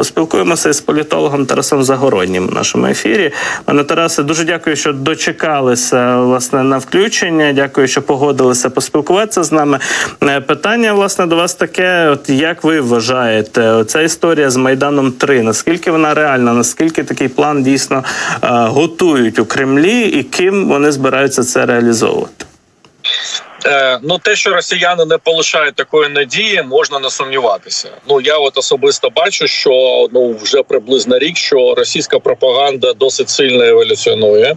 Поспілкуємося із політологом Тарасом Загороднім в нашому ефірі. Пане Тарасе, дуже дякую, що дочекалися власне на включення. Дякую, що погодилися поспілкуватися з нами. Е, Питання власне до вас таке: от як ви вважаєте, ця історія з Майданом 3 наскільки вона реальна? Наскільки такий план дійсно е, готують у Кремлі, і ким вони збираються це реалізовувати? Е, ну, те, що росіяни не полишають такої надії, можна не сумніватися. Ну я от особисто бачу, що ну вже приблизно рік, що російська пропаганда досить сильно еволюціонує.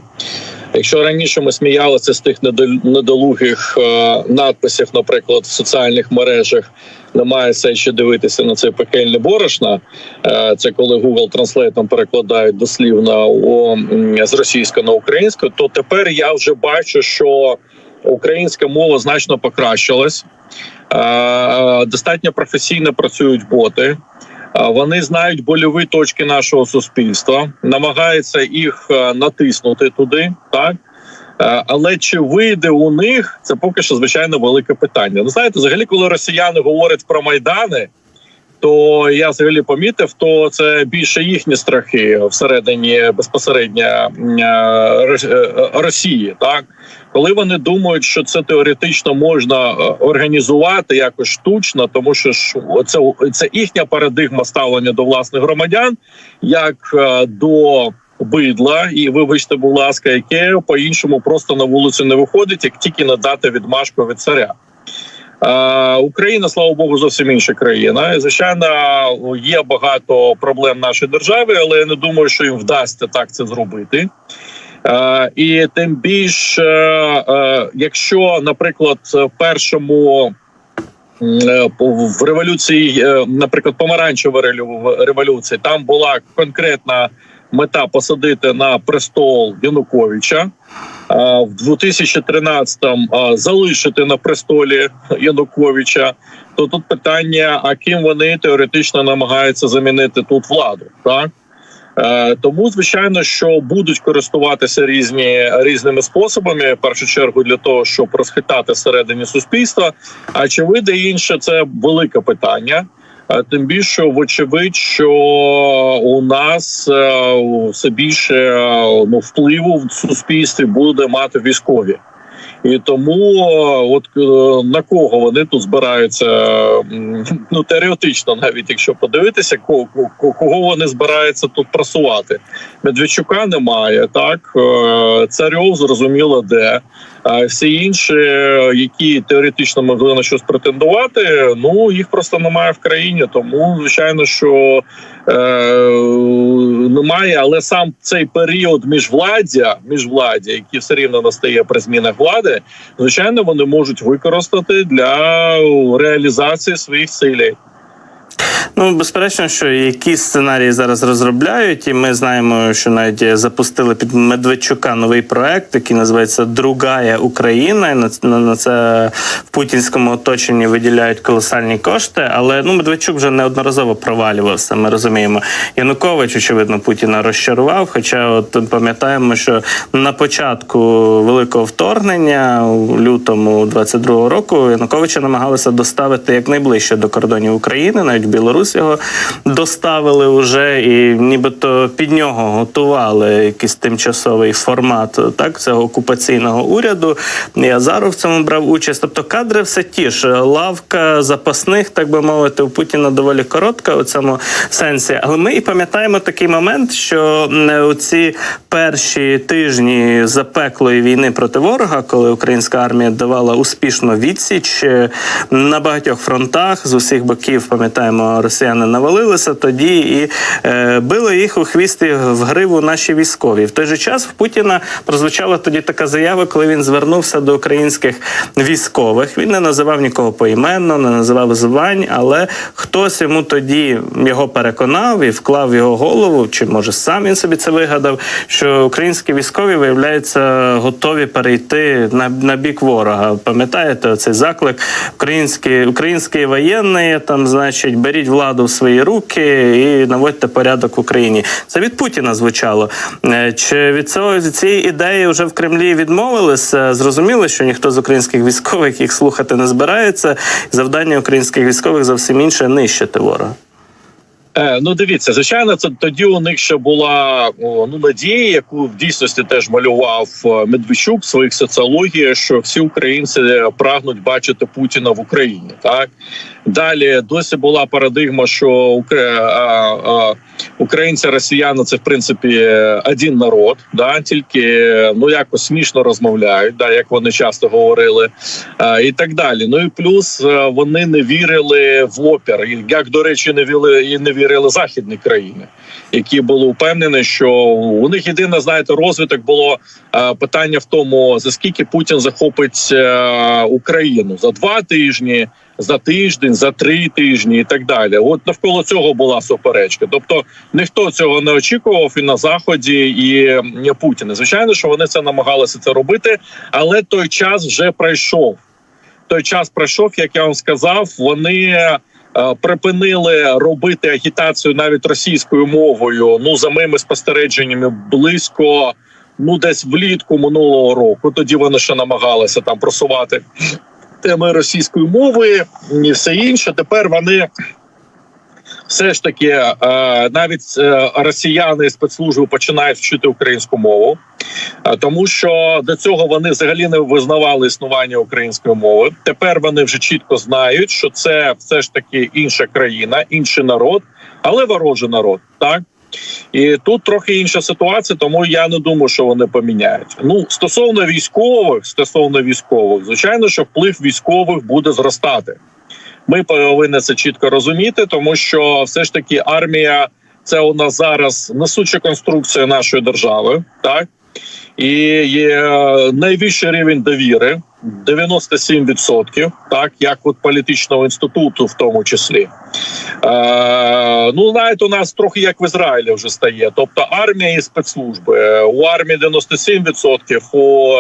Якщо раніше ми сміялися з тих недол- недолугих е, надписів, наприклад, в соціальних мережах, немає сенсу дивитися на це пекельне борошна. Е, це коли Google Translate перекладають дослівно з російської на українську, то тепер я вже бачу, що українська мова значно покращилась. Е, Достатньо професійно працюють боти. Е, Вони знають больові точки нашого суспільства, намагаються їх е, натиснути туди, так. Але чи вийде у них це поки що звичайно велике питання. Ну знаєте, взагалі, коли росіяни говорять про майдани, то я взагалі помітив, то це більше їхні страхи всередині безпосередньо Рос- Росії. Так коли вони думають, що це теоретично можна е, організувати якось штучно, тому що це, це їхня парадигма ставлення до власних громадян, як е, до бидла, і вибачте, будь ласка, яке по-іншому просто на вулицю не виходить, як тільки надати відмашку від царя. Е, Україна, слава Богу, зовсім інша країна. Звичайно, є багато проблем в нашій державі, але я не думаю, що їм вдасться так це зробити. Е, І тим більше, е, якщо, наприклад, в першому е, в революції, наприклад, помаранчева револю- революції, там була конкретна мета посадити на престол Януковича. В 2013-му а, залишити на престолі Януковича, то тут питання: а ким вони теоретично намагаються замінити тут владу? Так тому, звичайно, що будуть користуватися різні різними способами. В першу чергу для того, щоб розхитати всередині суспільства. А чи вийде інше, це велике питання. Е, Тим більше, вочевидь, що у нас е, все більше е, ну впливу в суспільстві буде мати військові. І тому, е, от е, на кого вони тут збираються, ну теоретично, навіть якщо подивитися, кого, кого вони збираються тут просувати. Медведчука немає, так е, царьов зрозуміло де. А всі інші, е, які теоретично могли на щось претендувати, ну їх просто немає в країні. Тому звичайно, що е, немає, але сам цей період міжвладдя, міжвладдя, який все рівно настає при змінах влади, звичайно, вони можуть використати для реалізації своїх цілей. Ну, безперечно, що якісь сценарії зараз розробляють, і ми знаємо, що навіть запустили під Медведчука новий проект, який називається Другая Україна. І на, це в путінському оточенні виділяють колосальні кошти. Але ну Медведчук вже неодноразово провалювався. Ми розуміємо. Янукович, очевидно, Путіна розчарував. Хоча, от пам'ятаємо, що на початку великого вторгнення у лютому 22-го року Януковича намагалися доставити якнайближче до кордонів України, навіть Білорусь його доставили вже, і нібито під нього готували якийсь тимчасовий формат так цього окупаційного уряду. І Азаров в цьому брав участь. Тобто кадри все ті ж лавка запасних, так би мовити, у Путіна доволі коротка у цьому сенсі. Але ми і пам'ятаємо такий момент, що у ці перші тижні запеклої війни проти ворога, коли українська армія давала успішно відсіч е, на багатьох фронтах з усіх боків, пам'ятаємо, росіяни навалилися тоді і е, били їх у хвіст в гриву наші військові. В той же час в Путіна прозвучала тоді така заява, коли він звернувся до українських військових. Він не називав нікого поіменно, не називав звань, але хтось йому тоді його переконав і вклав в його голову, чи може сам він собі це вигадав, що українські військові виявляються готові перейти на, на бік ворога. Пам'ятаєте цей заклик? Українські українські воєнні там, значить, беріть владу в свої руки і наводьте порядок в Україні. Це від Путіна звучало. Е, Чи від цього від цієї ідеї вже в Кремлі відмовилися? Зрозуміли, що ніхто з українських військових їх слухати не збирається. Завдання українських військових зовсім інше нищити ворога. Е, ну, дивіться, звичайно, це тоді у них ще була ну надія, яку в дійсності теж малював е, Медведчук в своїх соціологіях, що всі українці прагнуть бачити Путіна в Україні. Так далі досі була парадигма, що українці, росіяни це в принципі один народ, да тільки ну якось смішно розмовляють, да, як вони часто говорили, і так далі. Ну і плюс е, вони не вірили в опір, як до речі, не вірили і не вірили західні країни, які були впевнені, що у них єдине знаєте розвиток було е, питання в тому, за скільки Путін захопить е, Україну за два тижні. За тиждень, за три тижні і так далі. От навколо цього була суперечка. Тобто ніхто цього не очікував і на заході, і м, Путіна. Звичайно, що вони це намагалися це робити, але той час вже пройшов. Той час пройшов, як я вам сказав, вони е, припинили робити агітацію навіть російською мовою. Ну за моїми спостереженнями, близько ну десь влітку минулого року. Тоді вони ще намагалися там просувати теми російської мови і все інше. Тепер вони. Все ж таки, е, навіть е, росіяни спецслужби починають вчити українську мову, е, тому що до цього вони взагалі не визнавали існування української мови. Тепер вони вже чітко знають, що це все ж таки інша країна, інший народ, але ворожий народ. Так і тут трохи інша ситуація, тому я не думаю, що вони поміняють. Ну стосовно військових, стосовно військових, звичайно, що вплив військових буде зростати. Ми повинні це чітко розуміти, тому що все ж таки армія це у нас зараз несуча конструкція нашої держави, так і є найвищий рівень довіри 97%, так як от політичного інституту, в тому числі. Е, ну, навіть у нас трохи як в Ізраїлі вже стає. Тобто армія і спецслужби. У армії 97%, у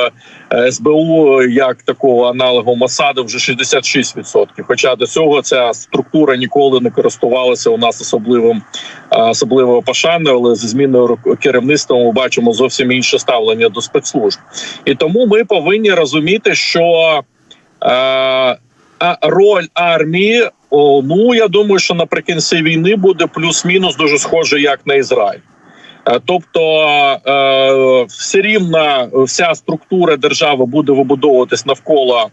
е, СБУ як такого аналогу Масаду вже 66%. Хоча до цього ця структура ніколи не користувалася у нас особливим е, особливою пошаною, але зі зміною керівництва ми бачимо зовсім інше ставлення до спецслужб. І тому ми повинні розуміти, що е, роль армії, ну я думаю, що наприкінці війни буде плюс-мінус дуже схоже, як на Ізраїль. Е, Тобто е, все рівно вся структура держави буде вибудовуватись навколо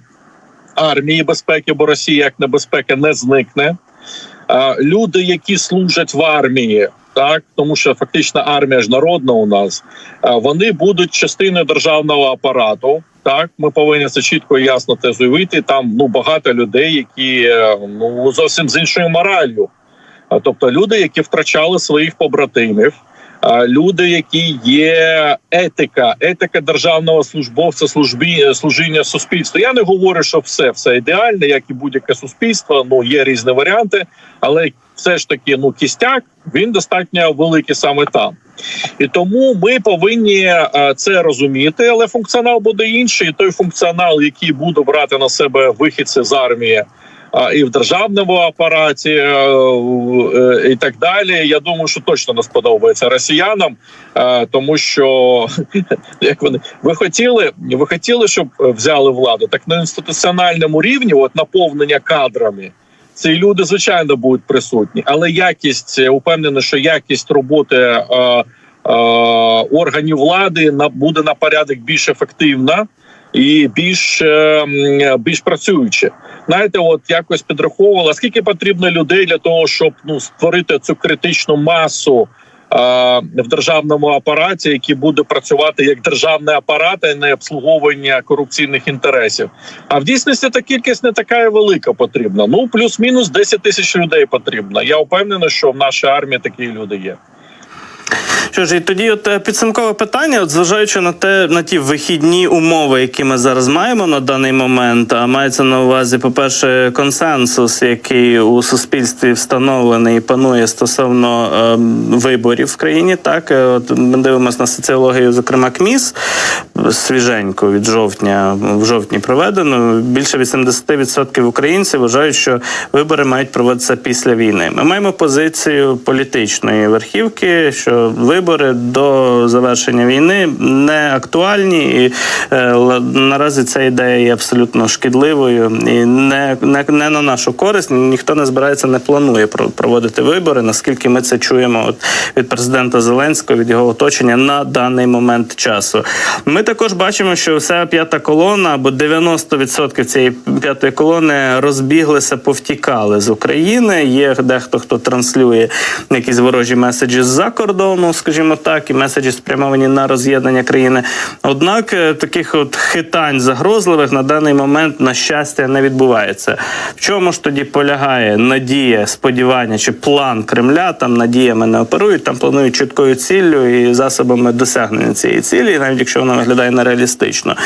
армії безпеки, бо Росія як небезпека не зникне. Е, Люди, які служать в армії, так тому що фактично армія ж народна у нас, вони будуть частиною державного апарату. Так, ми повинні це чітко і ясно те заявити. Там ну багато людей, які е, ну зовсім з іншою моралью. Тобто люди, які втрачали своїх побратимів, а, люди, які є етика, етика державного службовця, службі служіння суспільству. Я не говорю, що все все ідеально, як і будь-яке суспільство. Ну є різні варіанти, але все ж таки, ну кістяк він достатньо великий саме там. І тому ми повинні е, це розуміти, але функціонал буде інший. І Той функціонал, який буде брати на себе вихідці з армії. І в державному апараті е, е, і так далі. Я думаю, що точно не сподобається росіянам, е, тому що як вони ви хотіли, ви хотіли, щоб взяли владу, так на інституціональному рівні, от наповнення кадрами. Ці люди звичайно будуть присутні, але якість упевнений, що якість роботи е, е, органів влади на буде на порядок більш ефективна і більш, е, більш працююча. Знаєте, от якось підраховувала, скільки потрібно людей для того, щоб ну створити цю критичну масу. В державному апараті, який буде працювати як державний апарат, а не обслуговування корупційних інтересів. А в дійсності та кількість не така велика потрібна. Ну плюс-мінус 10 тисяч людей потрібно. Я впевнений, що в нашій армії такі люди є. Що ж, і тоді, от е, підсумкове питання, от зважаючи на те, на ті вихідні умови, які ми зараз маємо на даний момент, а мається на увазі, по-перше, консенсус, який у суспільстві встановлений і панує стосовно е, виборів в країні. Так, Е, от ми дивимося на соціологію, зокрема КМІС. свіженько від жовтня в жовтні проведено. Більше 80% українців вважають, що вибори мають проводитися після війни. Ми маємо позицію політичної верхівки, що вибори до завершення війни не актуальні, і е, наразі ця ідея є абсолютно шкідливою і не, не, не на нашу користь. Ніхто не збирається, не планує про- проводити вибори. Наскільки ми це чуємо от, від президента Зеленського, від його оточення на даний момент часу. Ми також бачимо, що вся п'ята колона або 90% цієї п'ятої колони розбіглися, повтікали з України. Є дехто, хто транслює якісь ворожі меседжі з-за кордону, скажімо так, і меседжі спрямовані на роз'єднання країни. Однак е, таких от хитань загрозливих на даний момент, на щастя, не відбувається. В чому ж тоді полягає надія, сподівання чи план Кремля? Там надіями не оперують, там планують чіткою ціллю і засобами досягнення цієї цілі, навіть якщо вона виглядає нереалістично.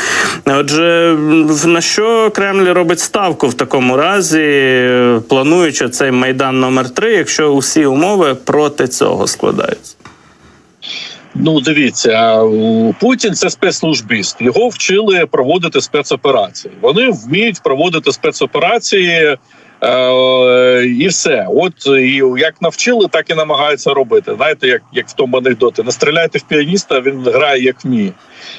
Отже, на що Кремль робить ставку в такому разі, плануючи цей майдан номер 3 якщо усі умови проти цього складаються? Ну, дивіться, Путін це спецслужбіст. Його вчили проводити спецоперації. Вони вміють проводити спецоперації. Е, і все, от і як навчили, так і намагаються робити. Знаєте, як, як в тому анекдоті, не стріляйте в піаніста, він грає як вміє.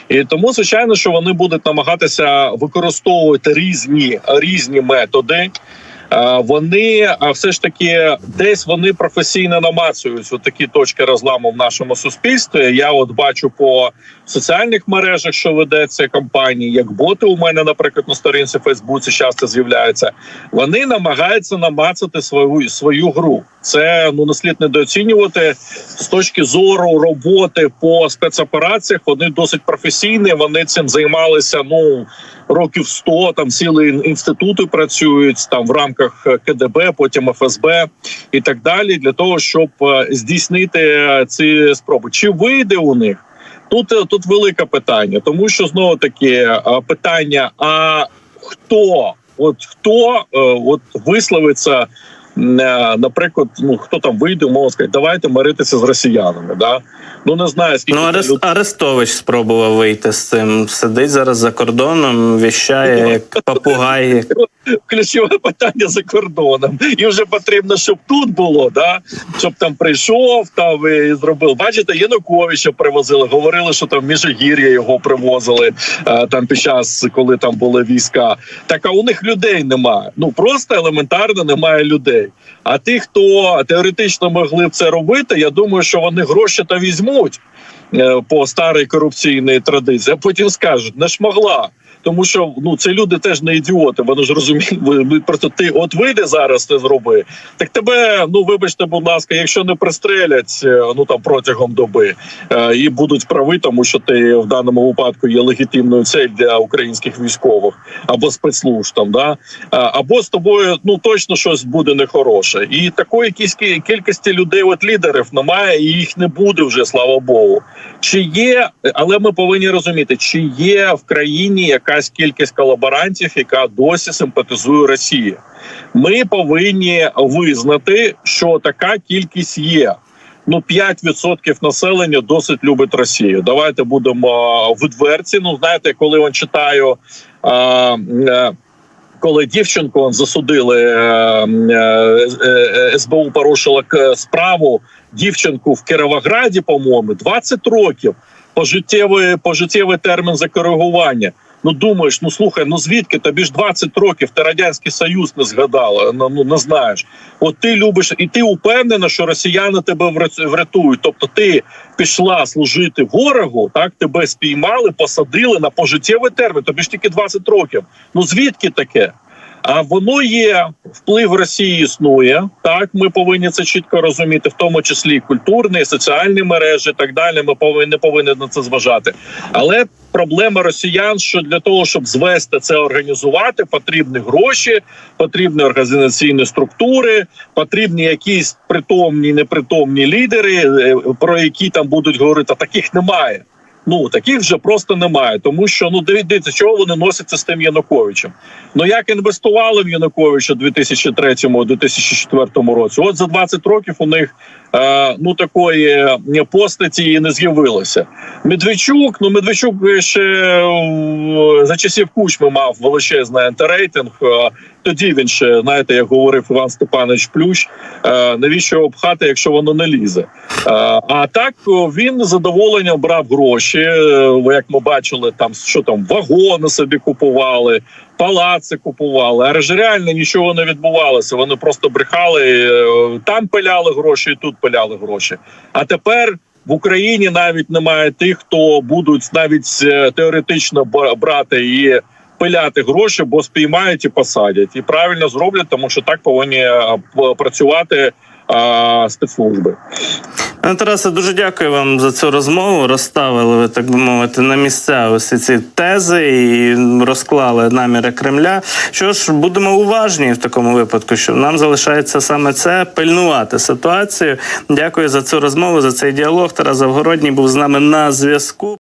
І тому, звичайно, що вони будуть намагатися використовувати різні різні методи. Вони все ж таки десь вони професійно намацують такі точки розламу в нашому суспільстві. Я от бачу по соціальних мережах, що ведеться кампанії, як боти у мене, наприклад, на сторінці Фейсбуці часто з'являються. Вони намагаються намацати свою свою гру. Це ну не слід недооцінювати з точки зору роботи по спецопераціях. Вони досить професійні. Вони цим займалися. Ну років 100, Там цілі інститути працюють там в рамках КДБ, потім ФСБ і так далі, для того, щоб е, здійснити е, ці спроби. Чи вийде у них? Тут е, тут велике питання, тому що знову таки е, питання: а хто, от хто е, от висловиться, е, наприклад, ну хто там вийде, мовно сказати, давайте миритися з росіянами. Да? Ну не знаю, скільки Ну, там Арест, люд- Арестович спробував вийти з цим. Сидить зараз за кордоном, віщає як папугай. ключове питання за кордоном. І вже потрібно, щоб тут було, да? щоб там прийшов там і зробив. Бачите, Януковича привозили. Говорили, що там в Міжгір'я його привозили е, там під час, коли там були війська. Так а у них людей немає. Ну просто елементарно немає людей. А ті, хто теоретично могли б це робити, я думаю, що вони гроші та візьмуть е, по старій корупційній традиції, а потім скажуть, не ж могла. Тому що ну це люди теж не ідіоти. Вони ж розуміють, просто ти от вийде зараз, це зроби. Так тебе, ну вибачте, будь ласка, якщо не пристрелять е, ну там протягом доби е, і будуть прави, тому що ти в даному випадку є легітимною цель для українських військових або спецслужб там, да або з тобою ну точно щось буде нехороше. І такої кількості людей, от лідерів, немає, і їх не буде вже, слава Богу. Чи є, але ми повинні розуміти, чи є в країні якась кількість колаборантів, яка досі симпатизує Росії. Ми повинні визнати, що така кількість є. Ну, 5% населення досить любить Росію. Давайте будемо відверті. Ну, знаєте, коли я читаю. А, е, коли дівчинку засудили е, е, СБУ порушила справу дівчинку в Кіровограді, по-моєму, 20 років пожиттєвий, пожиттєвий термін за коригування. Ну думаєш, ну слухай, ну звідки тобі ж 20 років ти радянський союз не згадала? Ну, ну не знаєш. От ти любиш, і ти упевнена, що росіяни тебе вря- врятують. Тобто, ти пішла служити ворогу, так тебе спіймали, посадили на пожиттєвий термін. Тобі ж тільки 20 років. Ну звідки таке? А воно є вплив Росії існує. Так, ми повинні це чітко розуміти, в тому числі і культурні, і соціальні мережі, і так далі. Ми повинні не повинні на це зважати. Але проблема росіян, що для того, щоб звести це організувати, потрібні гроші, потрібні організаційні структури, потрібні якісь притомні, непритомні лідери, е, про які там будуть говорити. А таких немає. Ну таких вже просто немає, тому що ну дивіться, чого вони носяться з тим Януковичем. Ну як інвестували в Януковича у 2003-2004 році? От за 20 років у них е, ну такої е, постаті і не з'явилося. Медведчук, ну Медведчук ще е, за часів Кучми мав величезний антирейтинг. Е, Тоді він ще, знаєте, як говорив Іван Степанович Плющ, е, навіщо його пхати, якщо воно не лізе. Е, А так він з задоволенням брав гроші. Як ми бачили, там що там вагони собі купували, палаци купували. А ж реально нічого не відбувалося. Вони просто брехали там пиляли гроші, і тут пиляли гроші. А тепер. В Україні навіть немає тих, хто будуть навіть е, теоретично бра- брати і пиляти гроші, бо спіймають і посадять. І правильно зроблять, тому що так повинні е, працювати е, спецслужби. Тарасе, дуже дякую вам за цю розмову. Розставили ви, так би мовити, на місця усі ці тези і розклали наміри Кремля. Що ж, будемо уважні в такому випадку, що нам залишається саме це пильнувати ситуацію. Дякую за цю розмову, за цей діалог. Тарас Завгородній був з нами на зв'язку.